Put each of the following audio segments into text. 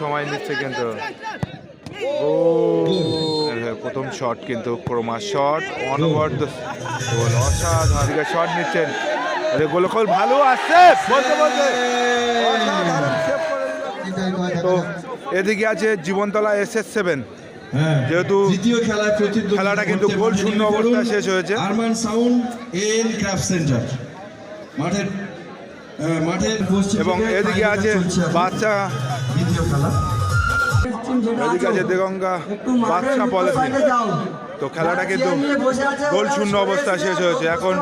সময় নিচ্ছে কিন্তু। গোল। প্রথম শট কিন্তু ক্রমা শট অনবদ্য গোল অসাধারণ শট নিচ্ছেন। আরে গোলকল ভালো আসছে। বলতে বলতে। তো এদিকে আছে জীবনতলা এস এস সেভেন হ্যাঁ, যেহেতু খেলাটা কিন্তু গোল শূন্য অবস্থায় শেষ হয়েছে। Arman sound and craft centre. মাঠের এবং এদিকে আছে বাচ্চা এদিকে আছে দেগঙ্গা বাচ্চা পলিথিন তো খেলাটা কিন্তু গোল শূন্য অবস্থা শেষ হয়েছে। এখন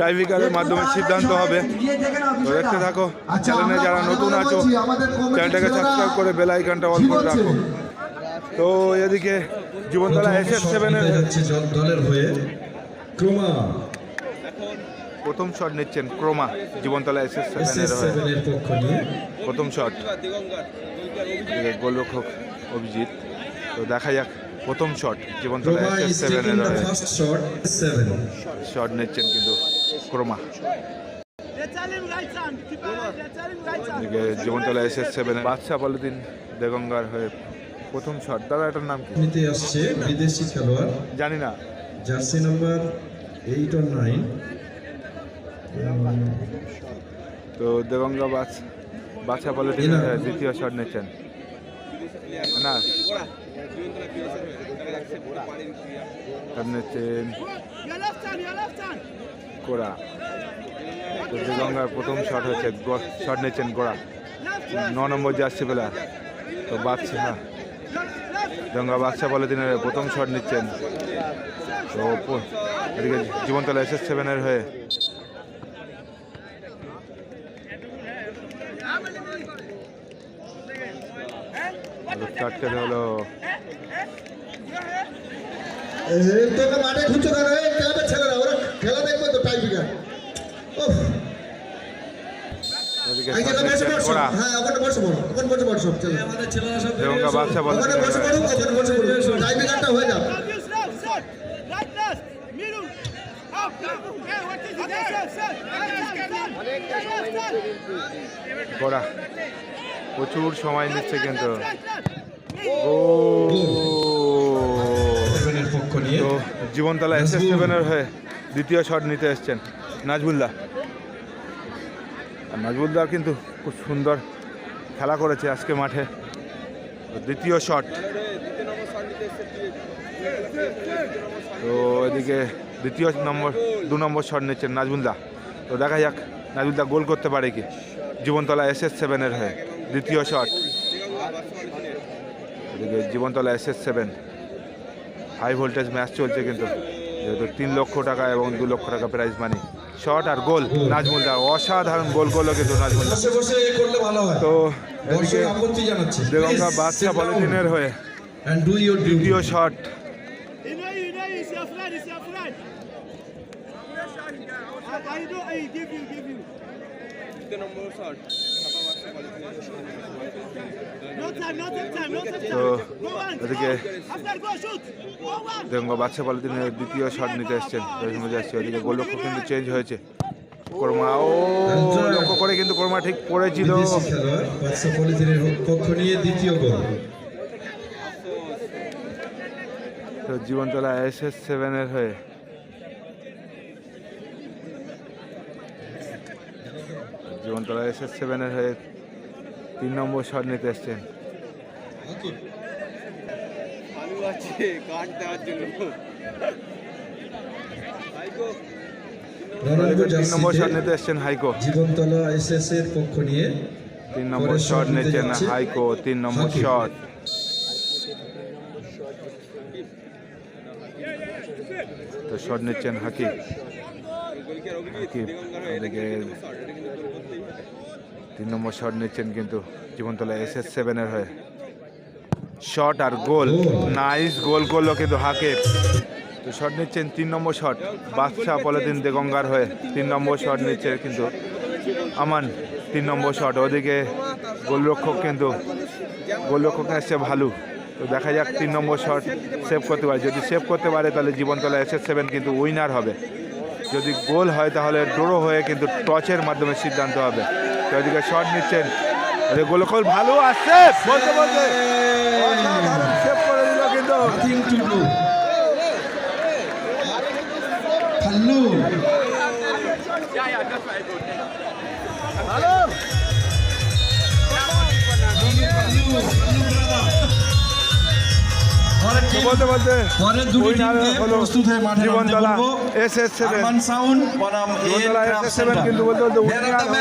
টাইভিকারের মাধ্যমে সিদ্ধান্ত হবে। তো দেখতে থাকো। চ্যানেলে যারা নতুন আছো চ্যানেলটাকে সাবস্ক্রাইব করে বেল আইকনটা অন করে রাখো। তো এদিকে জীবনতলা এস এস সেভেনের দলের হয়ে। ক্রমা। প্রথম শট নিচ্ছেন ক্রোমা জীবনতলা এস এস প্রথম শট গোলরক্ষক অভিজিৎ। তো দেখা যাক প্রথম শট জীবনতলা এস এস সেভেনের শট নিচ্ছেন কিন্তু Croma. Jibantala S S seven Badsha পলিদিন দেগঙ্গার হয়ে প্রথম শট দাদা এটার নাম কি? আসছে বিদেশি খেলোয়াড়। জানি না। Jersey number eight or nine তো দেগঙ্গা বাস পলিদিন এনা। দ্বিতীয় শট নিচ্ছেন না নিচ্ছেন. গোড়া তো দেগঙ্গার প্রথম শট হচ্ছে শট নিচ্ছেন গোড়া ন নম্বর জার্সি প্লেয়ার তো left. গঙ্গা বাদশা পলিদিনের প্রথম শট নিচ্ছেন তো এদিকে জীবনতলা এস এস সেভেনের হয়ে চারটে হলো তোকে মাঠে খুঁজছো কেন এই ক্লাবের ছেলেরা ওরা খেলা দেখবে তো টাই বিঘা এদিকে গোড়া প্রচুর সময় নিচ্ছে কিন্তু। তো জীবনতলা এস এস সেভেনের হয়ে দ্বিতীয় শট নিতে এসছেন নাজবুল্লাহ আর নাজবুল্লাহ কিন্তু খুব সুন্দর খেলা করেছে আজকে মাঠে। দ্বিতীয় শট তো এদিকে দ্বিতীয় নম্বর দু নম্বর শট নিচ্ছেন নাজবুল্লাহ তো দেখা যাক নাজবুল্লাহ গোল করতে পারে কি। জীবনতলা এস এস সেভেনের হয়ে দ্বিতীয় শট। এদিকে Jibantala S S seven. High voltage match চলছে কিন্তু। যেহেতু তিন লক্ষ টাকা এবং দু লক্ষ টাকা প্রাইজ মানি শট আর গোল নাজমুলদার অসাধারণ গোল করল কিন্তু নাজমুলদার তো এদিকে আপত্তি জানাচ্ছে। পলিথিনের হয়ে এন্ড ডু ইওর দ্বিতীয় shot You know, you your friend, it's your friend. I, I know, I give you, give you. No time, no take time, no take তো time. Go on, এদিকে go. After go, shoot. Go on. Deganga Badsha পলিথিনের দ্বিতীয় shot নিতে এসছেন ওদিকে গোলরক্ষক কিন্তু change হয়েছে কর্মা ও লক্ষ্য করে কিন্তু কর্মা ঠিক পড়েছিল পক্ষ নিয়ে দ্বিতীয় গোল তো জীবনতলা এস এস সেভেনের হয়ে। জীবনতলা এস এস সেভেনের হয়ে তিন নম্বর শট নিতে এসছেন। তিন নম্বর শট নিতে এসছেন হাইকো। জীবনতলা এসএস এর পক্ষ নিয়ে তিন নম্বর শট নিচ্ছেন হাইকো তিন নম্বর শট তো শট নিচ্ছেন হাকিব তিন নম্বর শট নিচ্ছেন কিন্তু জীবনতলা এস এস সেভেনের হয়ে। শট আর গোল, নাইস গোল করল কিন্তু হাকিব তো শট নিচ্ছেন তিন নম্বর শট, বাদশাহ পলিথিন দেগঙ্গার হয়ে তিন নম্বর শট নিচ্ছে কিন্তু আমান, তিন নম্বর শট। ওদিকে গোলরক্ষক কিন্তু, গোলরক্ষক এসছে ভালো। তো দেখা যাক তিন নম্বর শট সেভ করতে পারে। যদি সেভ করতে পারে তাহলে জীবনতলা এস এস সেভেন কিন্তু উইনার হবে। যদি গোল হয় তাহলে ড্রো হয়ে কিন্তু টচের মাধ্যমে সিদ্ধান্ত হবে। তো ওদিকে শট নিচ্ছেন। আরে গোলকল ভালো আসছে বলতে বলতে। সেভ করে দিল কিন্তু। Nothing পরের তো বলতে। বলতে দুটি টিমকে প্রস্তুত হয়ে মাঠে নামতে জীবনতলা বলব। এস এস সেভেন সাউন্ড বনাম এস এস সেভেন কিন্তু বলতে বলতে উইনার হলো মাধ্যমে.